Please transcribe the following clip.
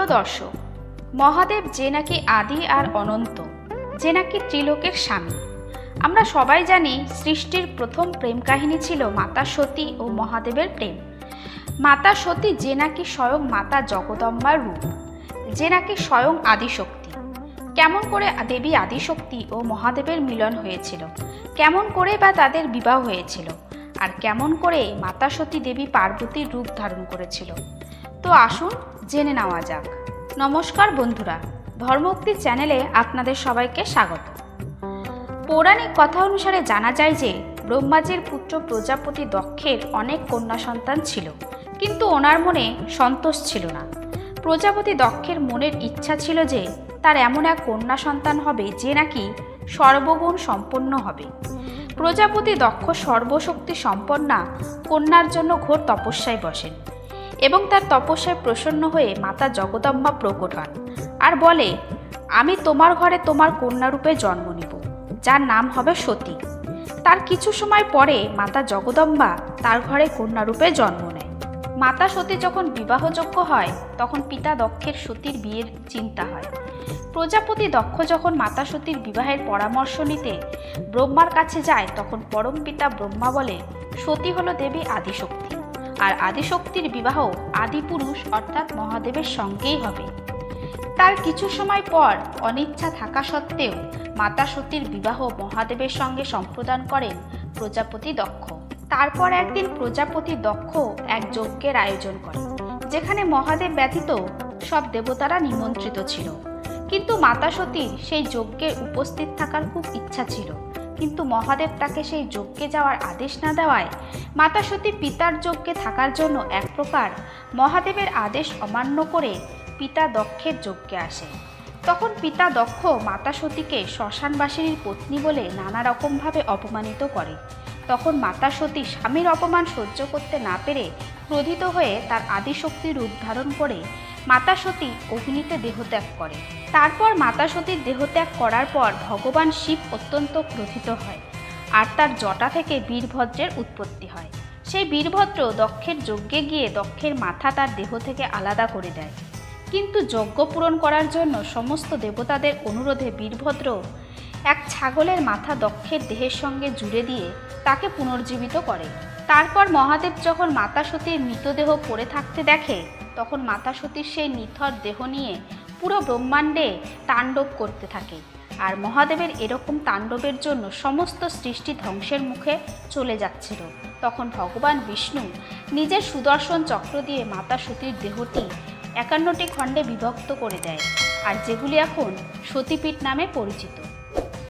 প্রিয় দর্শক, মহাদেব যে নাকি আদি আর অনন্ত, যে নাকি ত্রিলোকের স্বামী। আমরা সবাই জানি সৃষ্টির প্রথম প্রেম কাহিনী ছিল মাতা সতী ও মহাদেবের প্রেম। মাতা সতী যে নাকি স্বয়ং মাতা জগদম্বার রূপ, যে নাকি স্বয়ং আদিশক্তি। কেমন করে দেবী আদিশক্তি ও মহাদেবের মিলন হয়েছিল, কেমন করে বা তাদের বিবাহ হয়েছিল, আর কেমন করে মাতা সতী দেবী পার্বতীর রূপ ধারণ করেছিল তো আসুন জেনে নেওয়া যাক। নমস্কার বন্ধুরা, ধর্মোক্তি চ্যানেলে আপনাদের সবাইকে স্বাগত। পৌরাণিক কথা অনুসারে জানা যায় যে ব্রহ্মাজির পুত্র প্রজাপতি দক্ষের অনেক কন্যা সন্তান ছিল, কিন্তু ওনার মনে সন্তোষ ছিল না। প্রজাপতি দক্ষের মনের ইচ্ছা ছিল যে তার এমন এক কন্যা সন্তান হবে যে নাকি সর্বগুণ সম্পন্ন হবে। প্রজাপতি দক্ষ সর্বশক্তি সম্পন্না কন্যার জন্য ঘোর তপস্যায় বসেন। এবং তার তপস্যায় প্রসন্ন হয়ে মাতা জগদম্বা প্রকট হন আর বলে, আমি তোমার ঘরে তোমার কন্যারূপে জন্ম নিব, যার নাম হবে সতী। তার কিছু সময় পরে মাতা জগদম্বা তার ঘরে কন্যারূপে জন্ম নেয়। মাতা সতী যখন বিবাহযোগ্য হয়, তখন পিতা দক্ষের সতীর বিয়ের চিন্তা হয়। প্রজাপতি দক্ষ যখন মাতা সতীর বিবাহের পরামর্শ নিতে ব্রহ্মার কাছে যায়, তখন পরম পিতা ব্রহ্মা বলে, সতী হলো দেবী আদিশক্তি। আর আদিশক্তির বিবাহ আদিপুরুষ অর্থাৎ মহাদেবের সঙ্গেই হবে। তার কিছু সময় পর অনিচ্ছা থাকা সত্ত্বেও মাতা সতীর বিবাহ মহাদেবের সঙ্গে সম্প্রদান করেন প্রজাপতি দক্ষ। তারপর একদিন প্রজাপতি দক্ষ এক যজ্ঞের আয়োজন করে যেখানে মহাদেব ব্যতীত সব দেবতারা নিমন্ত্রিত ছিল। কিন্তু মাতা সতীর সেই যজ্ঞে উপস্থিত থাকার খুব ইচ্ছা ছিল। কিন্তু মহাদেব তাকে সেই যজ্ঞে যাওয়ার আদেশ না দেওয়ায় মাতা সতী পিতার যজ্ঞে থাকার জন্য এক প্রকার মহাদেবের আদেশ অমান্য করে পিতা দক্ষের যজ্ঞে আসে। তখন পিতা দক্ষ মাতা সতীকে শ্মশানবাসিনীর পত্নী বলে নানা রকমভাবে অপমানিত করে। তখন মাতা সতী স্বামীর অপমান সহ্য করতে না পেরে ক্রোধিত হয়ে তার আদিশক্তির রূপ ধারণ করে মাতা সতী অগ্নিতে দেহত্যাগ করে। তারপর মাতা সতীর দেহত্যাগ করার পর ভগবান শিব অত্যন্ত ক্রোধিত হয় আর তার জটা থেকে বীরভদ্রের উৎপত্তি হয়। সেই বীরভদ্র দক্ষের যজ্ঞে গিয়ে দক্ষের মাথা তার দেহ থেকে আলাদা করে দেয়। কিন্তু যজ্ঞ পূরণ করার জন্য সমস্ত দেবতাদের অনুরোধে বীরভদ্র এক ছাগলের মাথা দক্ষের দেহের সঙ্গে জুড়ে দিয়ে তাকে পুনর্জীবিত করে। তারপর মহাদেব যখন মাতা সতীর মৃতদেহ পড়ে থাকতে দেখে, তখন মাতা সতীর সেই নিথর দেহ নিয়ে পুরো ব্রহ্মাণ্ডে তাণ্ডব করতে থাকে আর মহাদেবের এরকম তাণ্ডবের জন্য সমস্ত সৃষ্টি ধ্বংসের মুখে চলে যাচ্ছিল। তখন ভগবান বিষ্ণু নিজের সুদর্শন চক্র দিয়ে মাতা সতীর দেহটি একান্নটি খণ্ডে বিভক্ত করে দেয় আর যেগুলি এখন সতীপীঠ নামে পরিচিত।